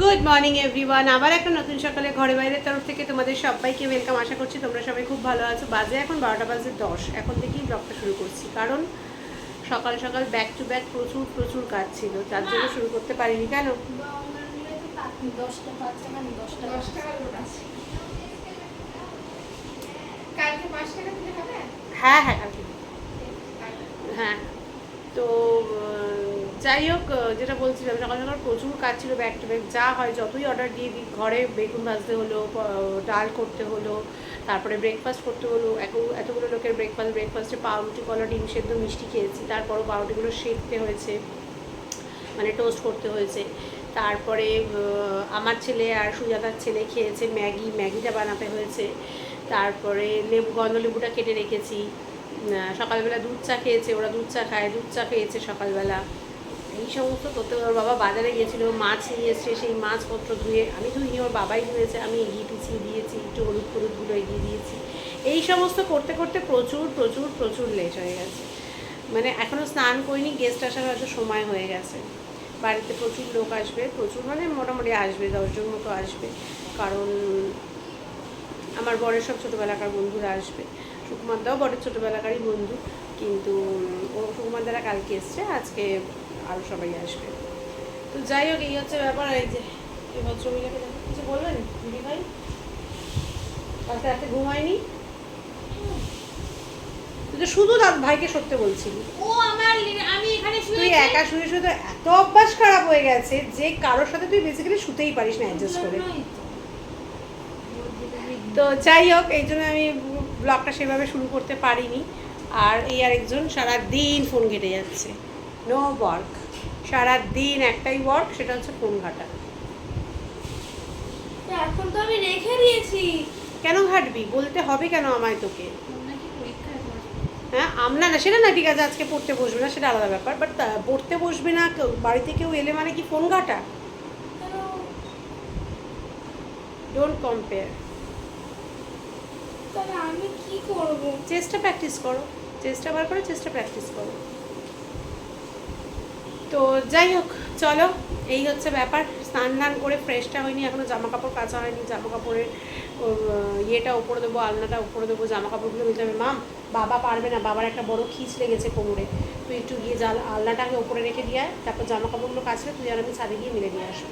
Good morning everyone আবার একটা নতুন সকালে ঘরে বাইরের তরফ থেকে তোমাদের সবাইকে ওয়েলকাম আশা করছি তোমরা সবাই খুব ভালো আছো। বাজে এখন বারোটা বাজে দশ। এখন থেকেই ব্লগটা শুরু করছি। কারণ সকাল সকাল ব্যাক টু ব্যাক প্রচুর প্রচুর কাজ ছিল। তার জন্য শুরু করতে পারিনি। কেন? হবে? হ্যাঁ হ্যাঁ হ্যাঁ। তো যাই হোক যেটা বলছিলাম, সকাল সকাল প্রচুর কাজ ছিল ব্যাক টু ব্যাক যা হয়, যতই অর্ডার দিয়ে দিই, ঘরে বেগুন ভাজতে হলো ডাল করতে হলো, তারপরে ব্রেকফাস্ট করতে হলো, এত- এতগুলো লোকের ব্রেকফাস্ট ব্রেকফাস্টে পাউরুটি, কলা, ডিম সেদ্ধ, মিষ্টি খেয়েছি, তারপরও পাউরুটিগুলো সেঁকতে হয়েছে মানে টোস্ট করতে হয়েছে, তারপরে আমার ছেলে আর সুজাতার ছেলে খেয়েছে ম্যাগি, ম্যাগিটা বানাতে হয়েছে, তারপরে লেবু, গন্ধ লেবুটা কেটে রেখেছি সকালবেলা দুধ চা খেয়েছে, ওরা দুধ চা খায়, দুধ চা খেয়েছে সকালবেলা এই সমস্ত করতে ওর বাবা বাজারে গিয়েছিল, মাছ নিয়ে এসছে, সেই মাছপত্র ধুয়ে, আমি ধুইনি ওর বাবাই ধুয়েছে, আমি এগিয়ে পিছিয়ে দিয়েছি, একটু হলুদ হলুদগুলো এগিয়ে দিয়েছি। এই সমস্ত করতে করতে প্রচুর প্রচুর প্রচুর লেট হয়ে গেছে। মানে এখনও স্নান করিনি গেস্ট আসার হয়তো সময় হয়ে গেছে। বাড়িতে প্রচুর লোক আসবে, প্রচুর মানে মোটামুটি আসবে, দশজন মতো আসবে। কারণ আমার বরের সব ছোটোবেলাকার বন্ধুরা আসবে। সুকুমার দাও বরের ছোটোবেলাকারই বন্ধু, কিন্তু ও সুকুমার দ্বারা কালকে এসছে, আজকে আরও সবাই আসবে। তো যাই হোক এই হচ্ছে ব্যাপার এই যে এই ভদ্রমহিলাকে কিছু বলবেন দিদি ভাই? কালকে রাতে ঘুমায়নি তুই তো শুধু দাদ ভাইকে সত্যি বলছিলি। ও আমার আমি এখানে শুয়ে তুই একা শুয়ে শুয়ে এত অভ্যাস খারাপ হয়ে গেছে যে কারোর সাথে তুই বেসিক্যালি শুতেই পারিস না অ্যাডজাস্ট করে। তো। যাই হোক এই জন্য আমি ব্লগটা সেভাবে শুরু করতে পারিনি। আর এই আরেকজন সারা দিন ফোন ঘেটে যাচ্ছে। নো ওয়ার্ক সারা দিন একটাই ওয়ার্ক সেটা হচ্ছে ফোন ঘাটা। এখন তো আমি রেখে দিয়েছি। কেন ঘাটবি? বলতে হবে কেন আমায় তোকে। হ্যাঁ আমরা না সেটা না ঠিক আছে আজকে পড়তে বসবে না সেটা আলাদা ব্যাপার বাট পড়তে বসবে না বাড়িতে কেউ এলে মানে কি ফোন ঘাটা? ডোন্ট কম্পেয়ার তাহলে আমি কি করব? চেষ্টা প্র্যাকটিস করো। চেষ্টা বার করে চেষ্টা প্র্যাকটিস করো। তো যাই হোক চলো এই হচ্ছে ব্যাপার। স্নান ধান করে ফ্রেশটা হয়নি এখনও জামা কাপড় কাচা হয়নি। জামা কাপড়ের ইয়েটা উপরে দেবো আলনাটা উপরে দেবো জামা কাপড়গুলো মিলতে হবে। মাম বাবা পারবে না বাবার একটা বড় খিচ লেগেছে কোমরে। তুই একটু গিয়ে জাল আলনাটাকে উপরে রেখে দিয়ে আয় তারপর জামা কাপড়গুলো কাচলে তুই আর আমি ছাদে গিয়ে মিলে দিয়ে আসব।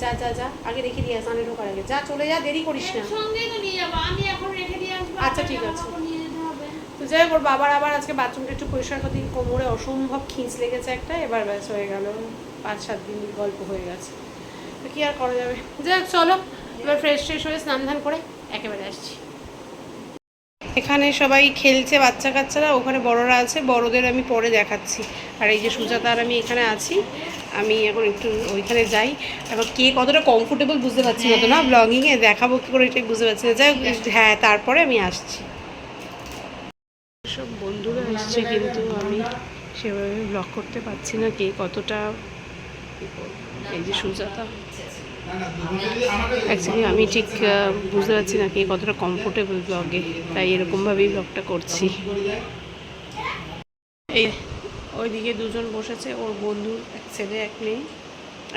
যা যা যা আগে রেখে দিয়ে আস আনে ঢোকার আগে। যা চলে যা দেরি করিস না। সঙ্গে তো নিয়ে যাব আমি এখন রেখে দিয়ে আসব আচ্ছা, ঠিক আছে। কাপড় নিয়ে যেতে হবে তো যাই হোক, ওর বাবার আবার আজকে বাথরুমটা একটু পরিষ্কার করতে কোমরে অসম্ভব খিঁচ লেগেছে একটা, এবার ব্যাস হয়ে গেল। পাঁচ, সাত দিন গল্প হয়ে গেছে। তো কি আর করা যাবে? যাই চলো, এবার ফ্রেশ ট্রেশ হয়ে স্নান ধান করে একেবারে আসছি। এখানে সবাই খেলছে বাচ্চা কাচ্চারা, ওখানে বড়রা আছে, বড়দের আমি পরে দেখাচ্ছি। আর এই যে সুজাতা আর আমি এখানে আছি, আমি এখন একটু ওইখানে যাই। এবার কে কতটা কমফোর্টেবল বুঝতে পারছি না তো না ব্লগিংয়ে দেখাবো কী করে এটাই বুঝতে পারছি না। যাই হ্যাঁ তারপরে আমি আসছি। সব বন্ধুরা এসছে, কিন্তু আমি সেভাবে ব্লগ করতে পারছি না কে কতটা এই যে সুজাতা। অ্যাকচুয়ালি আমি ঠিক বুঝতে পারছি না কে কতটা কমফোর্টেবল ব্লগে তাই এরকমভাবেই ব্লগটা করছি। এই ওইদিকে দুজন বসেছে, ওর বন্ধুর এক ছেলে, এক মেয়ে।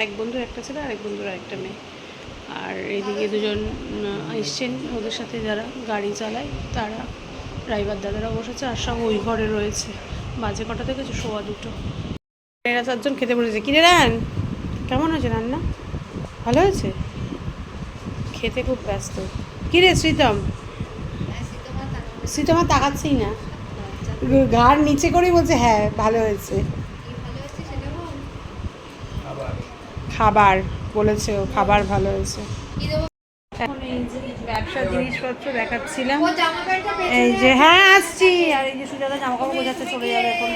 এক বন্ধুর একটা ছেলে আর এক বন্ধুর একটা মেয়ে। আর এইদিকে দুজন এসছেন ওদের সাথে যারা গাড়ি চালায়, তারা ড্রাইভার দাদারা বসেছে আর সব ওই ঘরে রয়েছে। বাজে কটা থেকে শোয়া দুটো। এরা চারজন খেতে বসেছে। কিনে রান? কেমন হয়েছে রান্না? ভালো হয়েছে? খেতে খুব ব্যস্ত। কিরে শ্রীতম? শ্রীতম আর তাকাচ্ছেই না। ঘাড় নিচে করেই বলছে হ্যাঁ ভালো হয়েছে। খাবার। বলেছে ও খাবার ভালো হয়েছে। ব্যবসার জিনিসপত্র দেখাচ্ছিলাম। এই যে হ্যাঁ আসছি। আর এই যে সুজাতা জামা কাপড় বোঝাতে চলে যাবে এখন।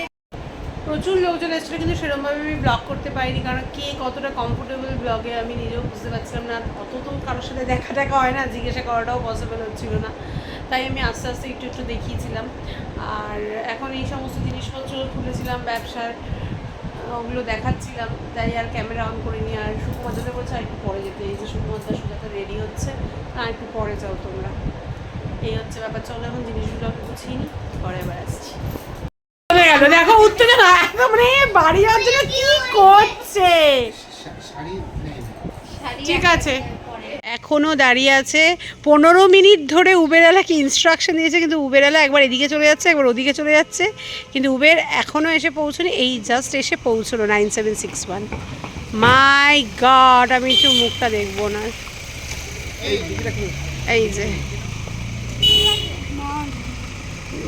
প্রচুর লোকজন এসেছিল কিন্তু সেরকমভাবে আমি ব্লগ করতে পারিনি কারণ কে কতটা কমফোর্টেবল ব্লগে আমি নিজেও বুঝতে পারছিলাম না। অত তো কারোর সাথে দেখা টাকা হয় না জিজ্ঞাসা করাটাও পসিবল হচ্ছিল না। তাই আমি আস্তে আস্তে একটু একটু দেখিয়েছিলাম। আর এখন এই সমস্ত জিনিসপত্র খুলেছিলাম ব্যবসার। ওগুলো দেখাচ্ছিলাম তাই আর ক্যামেরা অন করিনি। আর সুকুমার বলছে আর একটু পরে যেতে। এই যে সুকুমাতা সুজাতা রেডি হচ্ছে। আর একটু পরে যাও তোমরা। এই হচ্ছে ব্যাপার। চলো এখন জিনিসগুলো গুছিয়ে নি পরে এবার আসছি। দেখো উত্তেজনা একদম রে বাড়ি যাওয়ার জন্য কি করছে? ঠিক আছে। পরে এখনও দাঁড়িয়ে আছে। পনেরো মিনিট ধরে উবেরওয়ালাকে ইনস্ট্রাকশন দিয়েছে কিন্তু উবেরওয়ালা একবার এদিকে চলে যাচ্ছে একবার ওদিকে চলে যাচ্ছে। কিন্তু উবের এখনও এসে পৌঁছনি এই জাস্ট এসে পৌঁছলো nine seven six one my God আমি একটু মুখটা দেখব না। এই যে।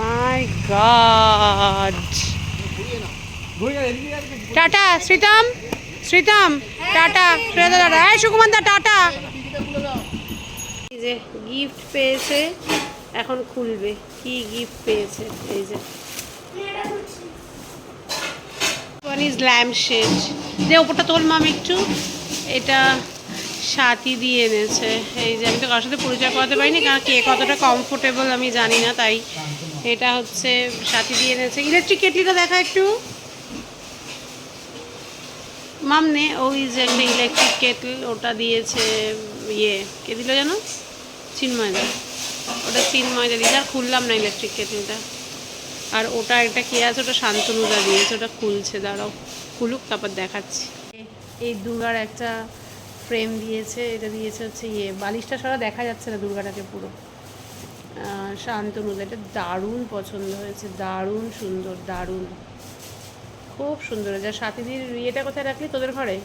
My god tata Shreetam Shreetam টাটা শ্রেতা টাটা এই সুকুমান দা, টাটা। যে গিফট পেয়েছে, এখন খুলবে। কি গিফট পেয়েছে? এই যে। ওয়ান ইজ ল্যাম্প ওপরটা তোল মাম একটু। এটা দিয়ে এনেছে। এই যে, আমি তো সাথে পরিচয় করাতে কারণ কে কতটা আমি জানি না, তাই। এটা হচ্ছে দিয়ে এনেছে। ইলেকট্রিক কেটলিটা দেখা একটু। মাম নে ওই যে একটা ইলেকট্রিক কেটল ওটা দিয়েছে ইয়ে কে দিল জানো? চিন্ময়দা ওটা চিন্ময়দা দিয়েছে, আর খুললাম না ইলেকট্রিক কেটলটা আর ওটা একটা কে আছে, ওটা শান্তনুদা দিয়েছে, ওটা খুলছে, দাঁড়াও। খুলুক, তারপর দেখাচ্ছি। এই দুর্গার একটা ফ্রেম দিয়েছে, এটা দিয়েছে হচ্ছে ইয়ে বালিশটা সারা দেখা যাচ্ছে না দুর্গাটাকে পুরো। শান্তনুদা, এটা দারুণ পছন্দ হয়েছে, দারুণ সুন্দর, দারুণ। খুব সুন্দর আর সাথীদির ইয়েটা কোথায় রাখলি? তোদের ঘরে?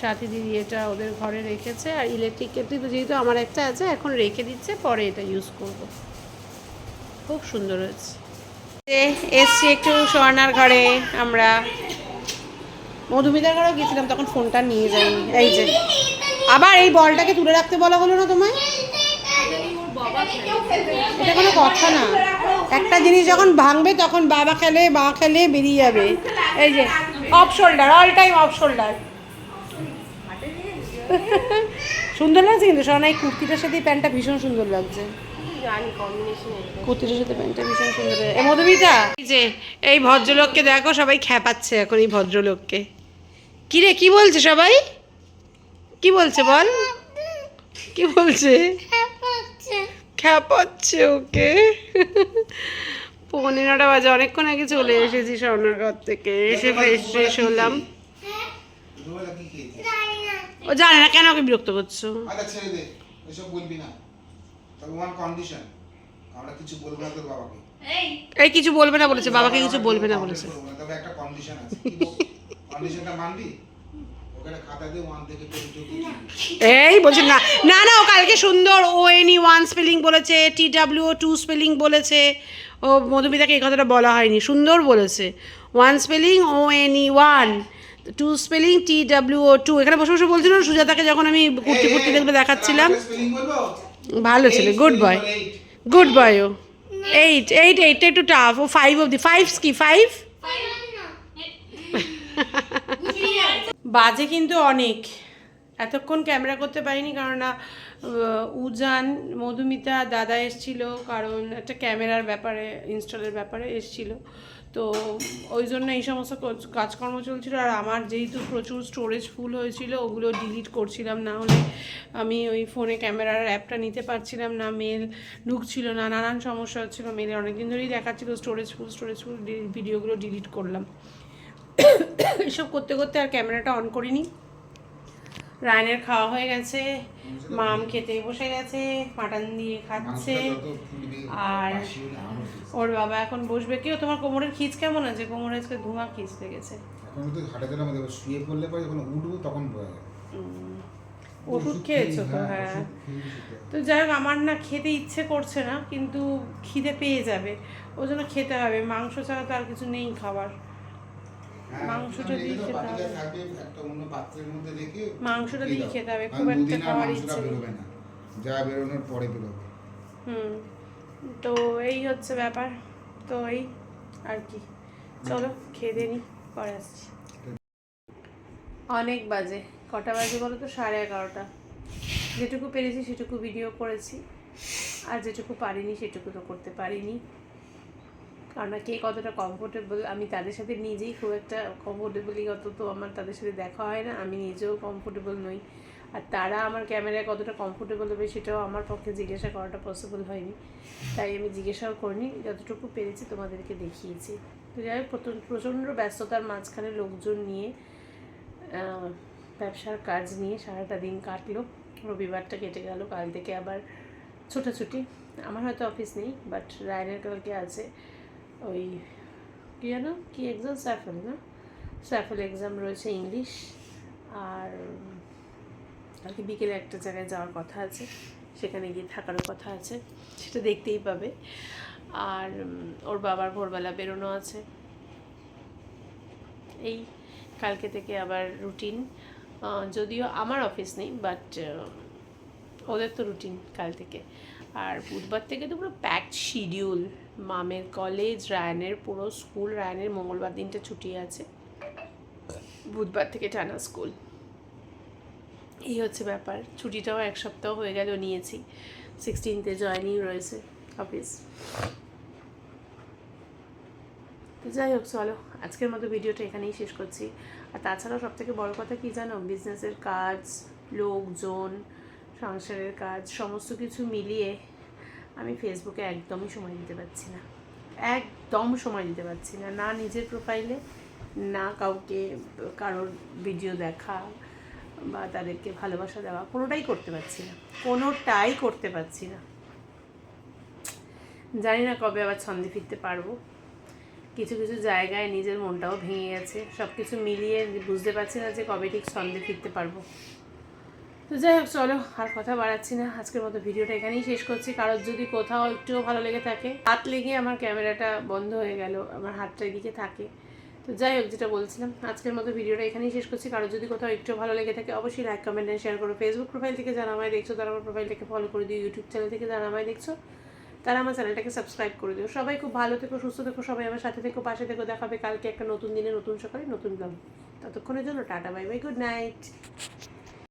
সাথীদির ইয়েটা ওদের ঘরে রেখেছে। আর ইলেকট্রিক কেটলি তো যেহেতু আমার একটা আছে, এখন রেখে দিচ্ছে, পরে এটা ইউজ করব। খুব সুন্দর হয়েছে। এসছি একটু সোয়ানার ঘরে। আমরা মধুমিতার ঘরেও গেছিলাম তখন ফোনটা নিয়ে যাই এই যে। আবার এই বলটাকে তুলে রাখতে বলা হলো না তোমায়? এটা কোনো কথা না। একটা জিনিস যখন ভাঙবে, তখন বাবা খেলে, মা খেলে বেরিয়ে যাবে। এই যে off shoulder all time off shoulder সুন্দর লাগছে কিন্তু সোনা এই কুর্তিটার সাথে প্যান্টটা ভীষণ সুন্দর লাগছে। কুর্তিটার সাথে প্যান্টটা ভীষণ সুন্দর লাগছে। এ মধুমিতা! এই যে এই ভদ্রলোককে দেখো সবাই খ্যাপাচ্ছে এখন এই ভদ্রলোককে। কি রে কি বলছে সবাই? কি বলছে বল? কি বলছে? খ্যাপাচ্ছে ওকে। পৌনে নটা বাজে অনেকক্ষণ আগে চলে এসেছি স্বর্ণার ঘর থেকে। এসে ফ্রেশ ফ্রেশ হলাম? ও জানে না কেন ওকে বিরক্ত করছ। আচ্ছা ছেড়ে দে। এসব বলবি না। তবে ওয়ান কন্ডিশন আমরা কিছু বলব না তোর বাবাকে। এই। এই কিছু বলবে না বলেছে বাবাকে কিছু বলবে না বলেছে। তবে একটা কন্ডিশন আছে। কন্ডিশনটা মানবি? ওকে একটা খাতা দিয়ে ওয়ান থেকে টোয়েন্টি টু এই বলছে না। না না ও কালকে সুন্দর ও এনি ওয়ান স্পেলিং বলেছে টি ডাব্লিউ টু স্পেলিং বলেছে। ও মধুমিতাকে এই কথাটা বলা হয়নি সুন্দর বলেছে। One spelling O N E one two spelling T W O two এখানে বসে বসে বলছিল সুজাতাকে যখন আমি কুর্তি কুর্তি দেখলে দেখাচ্ছিলাম। ভালো ছেলে গুড বয় গুড বয় ও। এইট এইট এইটটা একটু টাফ ও ফাইভ অব্দি ফাইভ কি ফাইভ বাজে কিন্তু অনেক এতক্ষণ ক্যামেরা করতে পারিনি কারণ উজান, মধুমিতা, দাদা এসছিল, কারণ একটা ক্যামেরার ব্যাপারে, ইনস্টলের ব্যাপারে এসছিল। তো ওই জন্য এই সমস্ত কাজ- কাজকর্ম চলছিল আর আমার যেহেতু প্রচুর স্টোরেজ ফুল হয়েছিল, ওগুলো ডিলিট করছিলাম, না হলে আমি ওই ফোনে ক্যামেরার অ্যাপটা নিতে পারছিলাম না মেল ঢুকছিল না, নানান সমস্যা হচ্ছিল মেলে অনেকদিন ধরেই দেখাচ্ছিল স্টোরেজ ফুল স্টোরেজ ফুল ভিডিওগুলো ডিলিট করলাম। এসব করতে করতে আর ক্যামেরাটা অন করিনি। রায়নের খাওয়া হয়ে গেছে মাম খেতে বসে গেছে মাটন দিয়ে খাচ্ছে আর ওর বাবা এখন বসবে। কেউ তোমার কোমরের খিচ কেমন আছে? কোমরে আজকে ধোঁয়া খিচ লেগেছে। এখন তো হাটে দিলাম শুয়ে পড়লে পরে যখন উঠবো তখন বোঝা ওষুধ খেয়েছো তো? হ্যাঁ তো যাই হোক আমার না খেতে ইচ্ছে করছে না কিন্তু খিদে পেয়ে যাবে। ওই জন্য খেতে হবে। মাংস ছাড়া তো আর কিছু নেই খাবার। হ্যাঁ, মাংসটা দিয়ে খেতে হবে। একটা অন্য পাত্রের মধ্যে রেখে মাংসটা দিয়ে খেতে হবে, খুব একটা খাওয়ার ইচ্ছে। বেরোবে না। যা বেরোনোর পরে বেরোবে। হুম তো এই হচ্ছে ব্যাপার। তো এই আর কি। চলো খেয়ে দিয়ে নিই পরে আসছি। অনেক বাজে। কটা বাজে বলো তো? সাড়ে এগারোটা। যেটুকু পেরেছি সেটুকু ভিডিও করেছি। আর যেটুকু পারিনি সেটুকু তো করতে পারিনি। কারণ কে কতটা কমফোর্টেবল আমি তাদের সাথে নিজেই খুব একটা কমফোর্টেবলি অত তো আমার তাদের সাথে দেখা হয় না, আমি নিজেও কমফোর্টেবল নই। আর তারা আমার ক্যামেরায় কতটা কমফোর্টেবল হবে সেটাও আমার পক্ষে জিজ্ঞাসা করাটা পসিবল হয়নি। তাই আমি জিজ্ঞাসাও করিনি, যতটুকু পেরেছি তোমাদেরকে দেখিয়েছি। তো যাই হোক প্রচণ্ড ব্যস্ততার মাঝখানে লোকজন নিয়ে ব্যবসার কাজ নিয়ে সারাটা দিন কাটলো। রবিবারটা কেটে গেল, কাল থেকে আবার ছোটাছুটি। আমার হয়তো অফিস নেই বাট রায়নের কালকে আছে। ওই কী যেন? কী এক্সাম স্যাফেল না? স্যাফেল এক্সাম রয়েছে ইংলিশ আর কালকে বিকেলে একটা জায়গায় যাওয়ার কথা আছে, সেখানে গিয়ে থাকারও কথা আছে, সেটা দেখতেই পাবে। আর ওর বাবার ভোরবেলা বেরোনো আছে। এই কালকে থেকে আবার রুটিন যদিও আমার অফিস নেই বাট ওদের তো রুটিন কাল থেকে। আর বুধবার থেকে তো পুরো প্যাকড শিডিউল মামের কলেজ রায়নের পুরো স্কুল রায়নের মঙ্গলবার দিনটা ছুটি আছে। বুধবার থেকে টানা স্কুল এই হচ্ছে ব্যাপার। ছুটিটাও এক সপ্তাহ হয়ে গেল নিয়েছি। সিক্সটিনতে জয়নিং রয়েছে অফিস তো যাই হোক, চলো, আজকের মতো ভিডিওটা এখানেই শেষ করছি। আর তাছাড়াও সব থেকে বড় কথা কি জানো? বিজনেসের কাজ, লোকজন, সংসারের কাজ, সমস্ত কিছু মিলিয়ে আমি ফেসবুকে একদমই সময় দিতে পারছি না। একদম সময় দিতে পারছি না। না নিজের প্রোফাইলে না কাউকে কারোর ভিডিও দেখা বা তাদেরকে ভালোবাসা দেওয়া, কোনোটাই করতে পারছি না। কোনোটাই করতে পারছি না। জানি না কবে আবার ছন্দে ফিরতে পারব। কিছু কিছু জায়গায় নিজের মনটাও ভেঙে গেছে। সব কিছু মিলিয়ে বুঝতে পারছি না যে কবে ঠিক ছন্দে ফিরতে পারব। তো যাই হোক, চলো, আর কথা বাড়াচ্ছি না। আজকের মতো ভিডিওটা এখানেই শেষ করছি। কারোর যদি কোথাও একটুও ভালো লেগে থাকে, হাত লেগে আমার ক্যামেরাটা বন্ধ হয়ে গেল, আমার হাতটা এদিকে থাকে। তো যাই হোক, যেটা বলছিলাম, আজকের মতো ভিডিওটা এখানেই শেষ করছি। কারোর যদি কোথাও একটু ভালো লেগে থাকে, অবশ্যই লাইক কমেন্ট অ্যান্ড শেয়ার করো। ফেসবুক প্রোফাইল থেকে যারা আমায় দেখছ, তারা আমার প্রোফাইলটাকে ফলো করে দিও। ইউটিউব চ্যানেল থেকে যারা আমায় দেখছ, তারা আমার চ্যানেলটাকে সাবস্ক্রাইব করে দিও। সবাই খুব ভালো থেকো, সুস্থ থেকো, সবাই আমার সাথে থেকো, পাশে থেকো। দেখাবে কালকে একটা নতুন দিনে, নতুন সকালে, নতুন ব্লগ ততক্ষণের জন্য tata bye bye good night